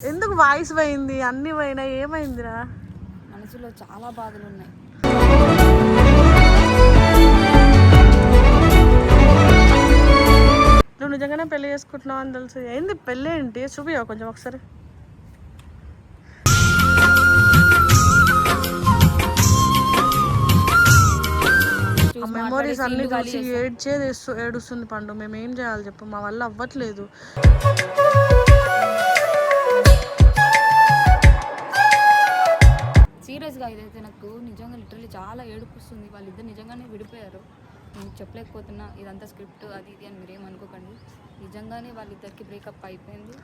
ఎందుకు వాయిస్ పోయింది? అన్ని పోయినా ఏమైందిరా? మనసులో చాలా బాధలు ఉన్నాయి నువ్వు నిజంగానే పెళ్ళి చేసుకుంటున్నావు అని తెలుసు. ఏంది పెళ్ళి ఏంటి? చూపియా కొంచెం ఒకసారి? మెమోరీస్ అన్ని చూసి ఖాళీ ఏడ్చేది ఏడుస్తుంది పండు. మేము ఏం చేయాలి చెప్పు? మా వల్ల అవ్వట్లేదు. సీరియస్గా ఇదైతే నాకు నిజంగా లిటరలీ చాలా ఏడుపుస్తుంది. వాళ్ళిద్దరు నిజంగానే విడిపోయారు. నేను చెప్పలేకపోతున్నా ఇదంతా స్క్రిప్ట్ అది ఇది అని మీరేం అనుకోకండి. నిజంగానే వాళ్ళిద్దరికి బ్రేకప్ అయిపోయింది.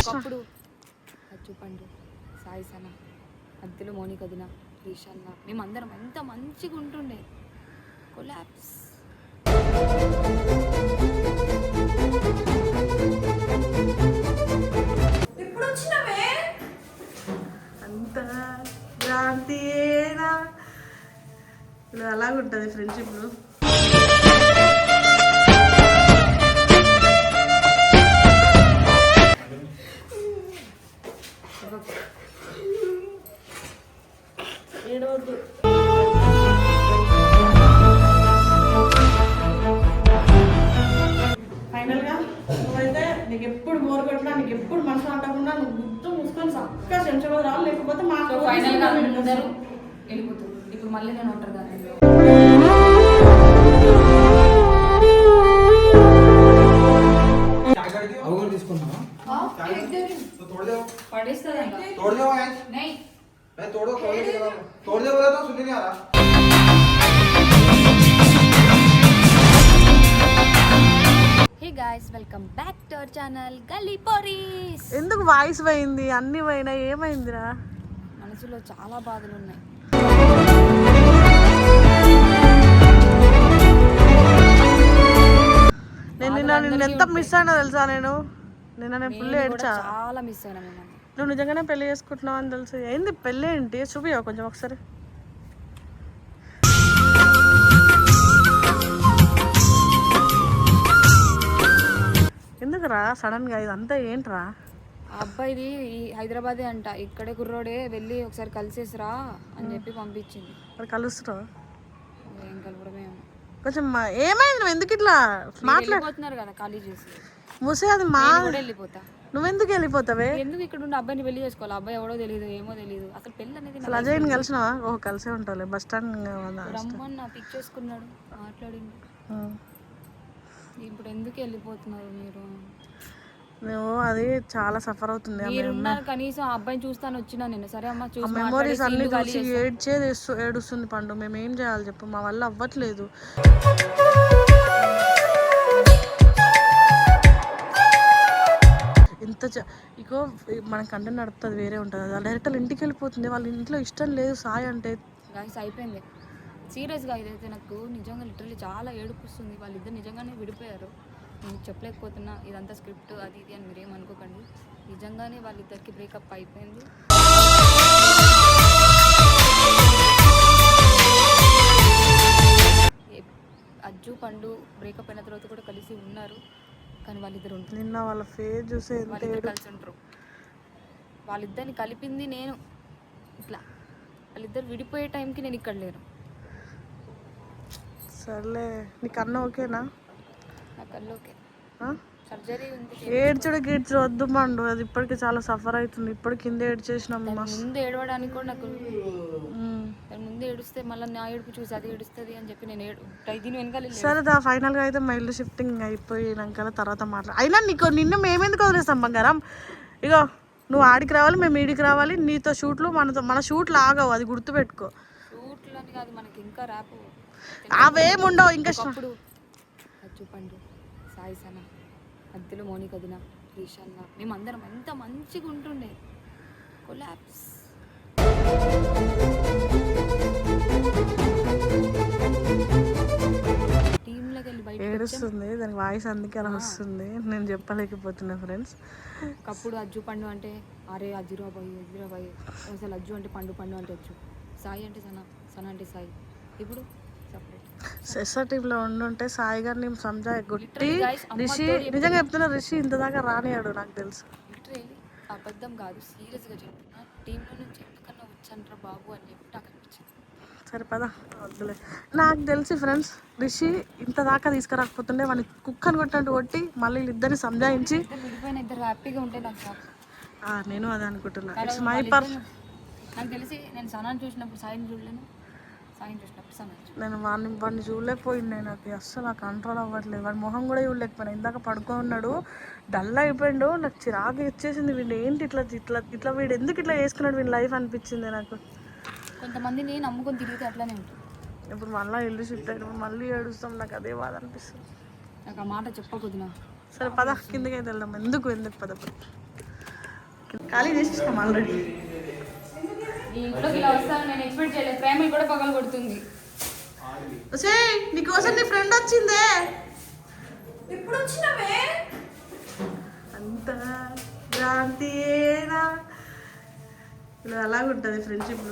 ఒకప్పుడు చూపండి. సాయి సన మధ్యలో మౌనిక దిన రీషన్న మేమందరం ఎంత మంచిగా ఉంటుండే. కొలాప్స్ అలాగుంటుంది ఫ్రెండ్షిప్ ఏడవద్దు ఫైనల్గా నువ్వైతే నీకు ఎప్పుడు బోర్ కొట్టినా నీకు ఎప్పుడు మనసు అంటకుండా నువ్వు గుర్తు మూసుకొని చక్కగా లేకపోతే మా సో ఫైనల్గా అందరూ వెళ్ళిపోతారు. ఇప్పుడు మళ్ళీ నేను ఒంటరిగా मैं तोड़ो तोड़ दो तोड़ दो बोला तो सुन नहीं आ रहा hey guys welcome back to our channel గల్లీ పోరీస్ ఎందుకు వాయిస్ పోయింది అన్ని పోయినా ఏమైందిరా మనసులో చాలా బాధలు ఉన్నాయి నేను నిన్న నిన్న ఎంత మిస్ అయినా తెలుసా నేను నిన్న నేను ఫుల్ నేను ఏడ్చా కూడా చాలా మిస్ అయినా మిమ్మల్ని నువ్వు నిజంగానే పెళ్ళి చేసుకుంటున్నావు అని తెలుసు. ఏంది పెళ్ళి ఏంటి? చూపియా కొంచెం ఒకసారి? ఎందుకురా సడన్గా ఇదంతా ఏంట్రా? అబ్బాయిది ఈ హైదరాబాదే అంట. ఇక్కడే కుర్రోడే వెళ్ళి ఒకసారి కలిసేసిరా అని చెప్పి పంపించింది. మరి కలుస్తున్నావు ఏం. కొంచెం ఏమైంది? నువ్వు ఎందుకు ఇట్లా మీరు వెళ్ళిపోతున్నారు కదా ఖాళీ చేసి. ముసే అది మా వెళ్ళిపోతా. నువ్వెందుకు వెళ్ళిపోతావే? ఎందుకు ఇక్కడ ఉండి అబ్బాయిని పెళ్ళి చేసుకోవాలి? అబ్బాయి ఎవడో తెలియదు ఏమో తెలియదు అసలు పెళ్ళి అనేది అసలు అజయ్ని కలిసినావా? ఓ కలిసే ఉంటావులే. బస్ స్టాండ్ రమ్మని పిక్ చేసుకున్నాడు మాట్లాడింది ఇప్పుడు ఎందుకు వెళ్ళిపోతున్నారు మీరు? నువ్వు అది చాలా సఫర్ అవుతుంది. మీరున్నారు కనీసం ఆ అబ్బాయిని చూస్తాను వచ్చినా నేను. సరే అమ్మా చూసి మెమోరీస్ అన్ని చూసి ఏడ్చేది ఏడుస్తుంది పండు. మేము ఏం చేయాలి చెప్పు? మా వల్ల అవ్వట్లేదు. ఇంత ఇగో మన కంటెంట్ నడుపుతుంది వేరే ఉంటుంది. అది డైరెక్ట్ ఇంటికి వెళ్ళిపోతుంది. వాళ్ళ ఇంట్లో ఇష్టం లేదు సాయి అంటే. గాయస్ అయిపోయింది. సీరియస్గా ఇదైతే నాకు నిజంగా లిటరల్లీ చాలా ఏడుపుస్తుంది వాళ్ళిద్దరు నిజంగానే విడిపోయారు. నేను చెప్పలేకపోతున్నా. ఇదంతా స్క్రిప్ట్ అది ఇది అని మీరేం అనుకోకండి. నిజంగానే వాళ్ళిద్దరికి బ్రేకప్ అయిపోయింది. అజ్జు పండు బ్రేకప్ అయిన తర్వాత కూడా కలిసి ఉన్నారు. కానీ వాళ్ళిద్దరు ఉంటారు నిన్న వాళ్ళ ఫేస్ చూసి వాళ్ళిద్దరు కలిసి ఉంటారు. వాళ్ళిద్దరిని కలిపింది నేను. ఇట్లా వాళ్ళిద్దరు విడిపోయే టైంకి నేను ఇక్కడ లేను. సర్లే నీకు అన్న ఓకేనా? ఏడ్చుడు గీడ్చుడు వద్దు పండు అది ఇప్పటికి చాలా సఫర్ అవుతుంది. ఇప్పుడు కింద ఏడ్చేసినాం దాని మస్తు. ముందు ఏడవడానికి కూడా నాకు ముందు ఏడుస్తే మళ్ళీ నా ఏడుపు చూసి అది ఏడుస్తుంది అని చెప్పి నేను ఏడు దీని వెనకాల సరే దా ఫైనల్గా అయితే మా ఇల్లు షిఫ్టింగ్ అయిపోయినాక తర్వాత మాట్లా అయినా నీకు నిన్ను మేమెందుకు వదిలేస్తాం బంగారం? ఇగో నువ్వు ఆడికి రావాలి మేము ఈడికి రావాలి. నీతో షూట్లు మనతో మన షూట్లు ఆగవు అది గుర్తుపెట్టుకో. షూట్లని కాదు మనకి ఇంకా ర్యాప్ అవేం ఉండవు ఇంకా అచ్చు పండు సాయి సన మధ్యలో మౌనిక దిన రీషన్న మేమందరం ఎంత మంచిగా ఉంటుండే. కొలాప్స్ టీంలోకి వెళ్ళి బయట ఏడుస్తుంది దానికి వాయిస్ అందుకే అలా వస్తుంది. నేను చెప్పలేకపోతున్నా ఫ్రెండ్స్. ఒకప్పుడు అజ్జు పండు అంటే అరే అజ్జురా బాయ్ అజ్జురా బాయ్ అసలు అజ్జు అంటే పండు పండు అంటే అజ్జు సాయి అంటే సన సన అంటే సాయి. ఇప్పుడు సపరేట్. సెసటివ్లో ఉండుంటే సాయి గారిని సంజా కొట్టి Literally guys, అమ్మ రిషి నిజంగా చెప్తున్నా రిషి ఇంత దాకా రానియాడు నాకు తెలుసు. అబద్ధం కాదు సీరియస్గా చెప్తున్నా టీంలో నుంచి ఎందుకన్నా వచ్చానరా బాబు అని చెప్పి నాకు అనిపించింది. సరే పద. వద్దులే. నాకు తెలిసి ఫ్రెండ్స్ రిషి ఇంత దాకా తీసుకురాకపోతుండే వాడిని కుక్కని కొట్టినట్టు కొట్టి మళ్ళీ వీళ్ళిద్దరిని సంజాయించి ఇద్దరు విడిపోయిన ఇద్దరు హ్యాపీగా ఉంటే నాకు నేను అదే అనుకుంటున్నా. ఇట్స్ మై పర్ నాకు తెలిసి నేను సనాన్ని చూసినప్పుడు సాయిని చూడలేను. నేను వాడిని వాడిని చూడలేకపోయింది నాకు అస్సలు కంట్రోల్ అవ్వట్లేదు. వాడి మొహం కూడా చూడలేకపోయినా. ఇందాక పడుకో ఉన్నాడు డల్ అయిపోయిండు. నాకు చిరాకు ఇచ్చేసింది వీడు ఏంటి ఇట్లా ఇట్లా ఇట్లా వీడు ఎందుకు ఇట్లా చేసుకున్నాడు వీడి లైఫ్ అనిపించింది నాకు. కొంతమందిని నమ్ముకొని తిరిగితే అట్లానే ఉంటుంది. ఇప్పుడు మళ్ళీ ఇల్లు షిఫ్ట్ అయినప్పుడు మళ్ళీ ఏడుస్తాం. నాకు అదే బాధ అనిపిస్తుంది. నాకు ఆ మాట చెప్పకొద్దునా సరే పద. కిందకి అయితే వెళ్దాం. ఎందుకు ఎందుకు పద పద. ఖాళీ చేసేసాం ఆల్రెడీ ఇలా వస్తాను నేను ఎక్స్పెక్ట్ చేయలేదు. ప్రేమలు కూడా పగలు కొడుతుంది. సే నీకోసం నీ ఫ్రెండ్ వచ్చిందే. ఎప్పుడు వచ్చినవే అంత భ్రాంతియేనా ఇలా అలాగుంటుంది ఫ్రెండ్షిప్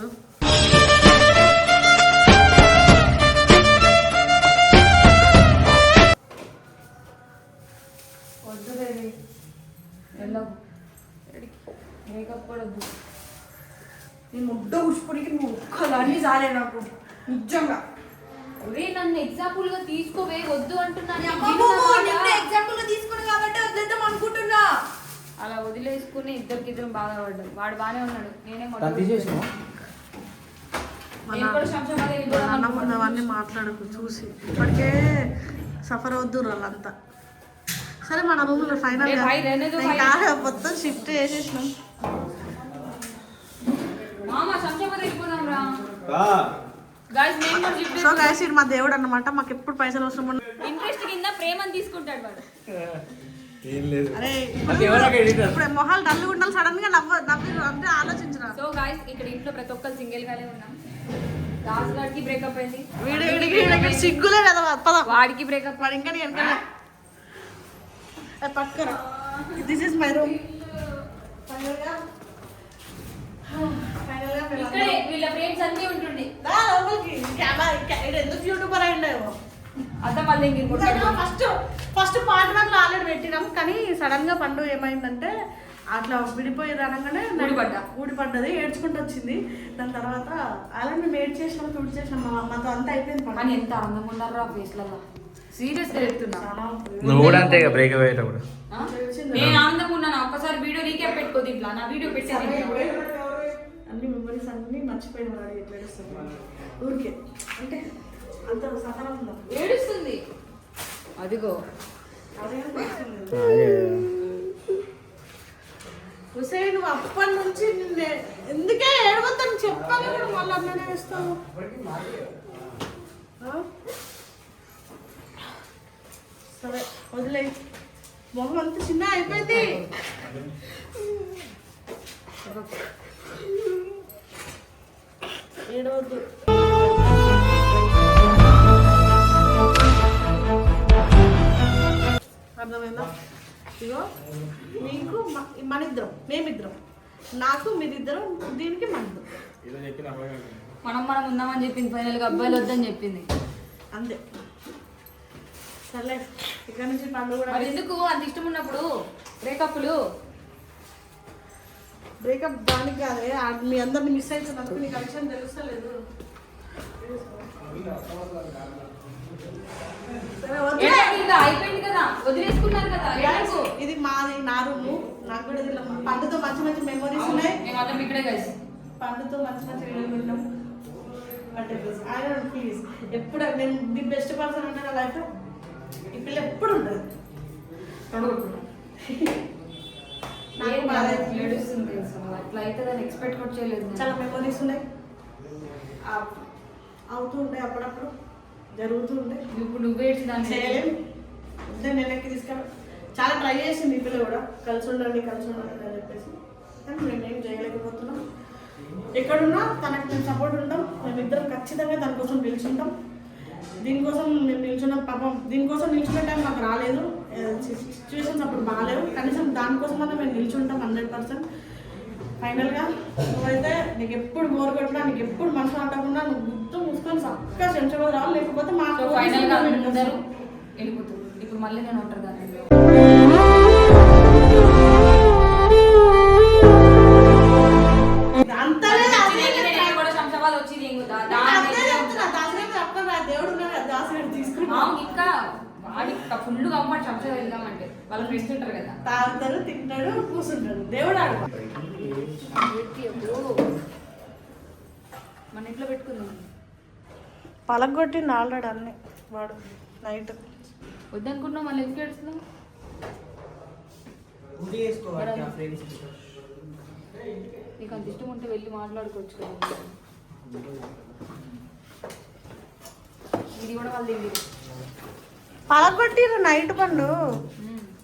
నేను ముడ్డ కూర్చుకోనికి నువ్వు ఒక్కదాన్ని చాలే నాకు. నిజంగా. ఒరే నన్ను ఎగ్జాంపుల్గా తీసుకోవే వద్దు అంటున్నాను ఎగ్జాంపుల్గా తీసుకుని కాబట్టి వద్దేద్దాం అనుకుంటున్నా. అలా వదిలేసుకుని ఇద్దరికి ఇద్దరు బాధపడ్డాం. వాడు బానే ఉన్నాడు. నేనే మనం అవన్నీ మాట్లాడకు చూసి. ఇప్పటికే సఫర్ అవుద్దు వాళ్ళంతా. సరే మన రూమ్లో ఫైనల్ మొత్తం షిఫ్ట్ చేసేసినాం. సో గైస్ ఇది మా దేవుడు అన్నమాట. మాకు ఎప్పుడు పైసలు అవసరం ఇంట్రెస్ట్ కింద ప్రేమని తీసుకుంటాడు వాడు. అరే ఇప్పుడు మొహాలు డల్గా ఉండాలి సడన్గా నవ్వ నవ్వి అంటే ఆలోచించరా? సో గాయస్ ఇక్కడ ఇంట్లో ప్రతి ఒక్కరు సింగిల్ గానే ఉన్నాం. దాస్ గారికి బ్రేకప్ అయింది. వీడి వీడికి వీడికి సిగ్గులే కదా పద. వాడికి బ్రేకప్ వాడు ఇంకా వెనకాల. పక్కన. దిస్ ఇస్ మై రూమ్ ఇక్కడే వీళ్ళ ఫ్రెండ్స్ అన్ని ఉంటుండే. లోపలికి. కెమెరా ఎందుకు యూట్యూబర్ అయ్యిండేమో అర్థం మళ్ళీ ఇంక ఫస్ట్ ఫస్ట్ పార్ట్ వన్లో ఆల్రెడీ పెట్టినాం కానీ సడన్గా పండు ఏమైందంటే అట్లా విడిపోయి అనగానే ఊడిపడ్డా. ఊడిపడ్డది ఏడ్చుకుంటూ వచ్చింది. దాని తర్వాత అలా మేము ఏడ్ చేసినాం తుడి చేసినాం మా అమ్మతో అంతా అయిపోయింది పండు. కానీ ఎంత అందంగా ఉన్నారా ఫేస్లలో సీరియస్గా చెప్తున్నా. చాలా నువ్వు కూడా అంతే ఇక బ్రేక్ అయ్యేటప్పుడు. ఆ? నేను ఆనందంగా ఉన్నాను. ఒక్కసారి వీడియో రీక్యాప్ పెట్టుకో దీంట్లో. నా వీడియో పెట్టేది అన్ని మెమరీస్ అన్ని మర్చిపోయిన వాడు ఎట్లా ఏడుస్తుంది ఊరికే. అంటే అంత ఉందా ఏడుస్తుంది. అదిగో. అదే హుసేన్ నువ్వు అప్పటి నుంచి నిన్నే ఎందుకే ఏడవద్దని చెప్పాలి కూడా మళ్ళీ అన్ననే వేస్తావు? సరే వదిలే. మొహం అంత చిన్న అయిపోయింది. ఏడవద్దు. అర్థమైందా? ఇగో నీకు మన ఇద్దరం మేమిద్దరం. నాకు మీరిద్దరం దీనికి మన ఇద్దరం మనం మనం ఉందామని చెప్పింది ఫైనల్గా అబ్బాయిలు వద్దని చెప్పింది. అంతే. సర్లే ఇక్కడ నుంచి పండుగ కూడా మరి ఎందుకు? అంత ఇష్టం ఉన్నప్పుడు బ్రేకప్లు బ్రేకప్ దానికి కాదే మీ అందరిని మిస్ అవుతున్నందుకు నీకు ఆ విషయం తెలుస్తలేదు? ఇది మాది నా రూము నాకు కూడా ఇది పండుతో మంచి మంచి మెమరీస్ ఉన్నాయి. పండుతో మంచి మంచి వీడియోలు ప్లీజ్ ఐ ప్లీజ్ ఎప్పుడు నేను ది బెస్ట్ పర్సన్ అంటే నా లైఫ్ ఈ పిల్ల ఎప్పుడు ఉంటుంది నాకు. ఏడుస్తుంది అసలు. అట్లా అయితే దాన్ని ఎక్స్పెక్ట్ కూడా చేయలేదు నేను. చాలా మెమరీస్ ఉన్నాయి. ఆ- అవుతూ ఉంటాయి అప్పుడప్పుడు జరుగుతూ ఉంటాయి. ఇప్పుడు నువ్వు చేయలేం నేను ఎక్కి తీసుకెళ్ళ చాలా ట్రై చేసింది పిల్ల కూడా. కలిసి ఉండండి కలిసి ఉండండి అని చెప్పేసి. కానీ మేము ఏం చేయలేకపోతున్నాం. ఎక్కడున్నా తనకు మేము సపోర్ట్ ఉంటాం. మేమిద్దరం ఖచ్చితంగా దాని కోసం నిల్చుంటాం. దీనికోసం మేము నిల్చున్నాం. పాపం దీనికోసం నిల్చున్న టైం మాకు రాలేదు. సిచ్యువేషన్స్ అప్పుడు బాగాలేవు. కనీసం దానికోసం అన్నా మేము నిల్చుంటాం హండ్రెడ్ పర్సెంట్. ఫైనల్గా నువ్వైతే నీకు ఎప్పుడు బోర్ కొట్టినా నీకు ఎప్పుడు మనసు అంటకుండా నువ్వు గుర్తు మూసుకొని చక్కగా శంషాబాద్ రావాలి. లేకపోతే మా సో ఫైనల్గా అందరూ వెళ్ళిపోతారు. ఇప్పుడు మళ్ళీ నేను ఒంటరిగా తాగుతాడు తింటాడు కూర్చుంటాడు దేవుడు ఆడు మన ఇంట్లో పెట్టుకుందాం. పలగొట్టిండు ఆల్రెడీ అన్ని వాడు నైట్. వద్దనుకుంటున్నాం మళ్ళీ ఎందుకు ఏడుస్తున్నాం నీకు అంత ఇష్టం ఉంటే వెళ్ళి మాట్లాడుకోవచ్చు కదా. ఇది కూడా వాళ్ళు పలగొట్టిరు నైట్ పండు.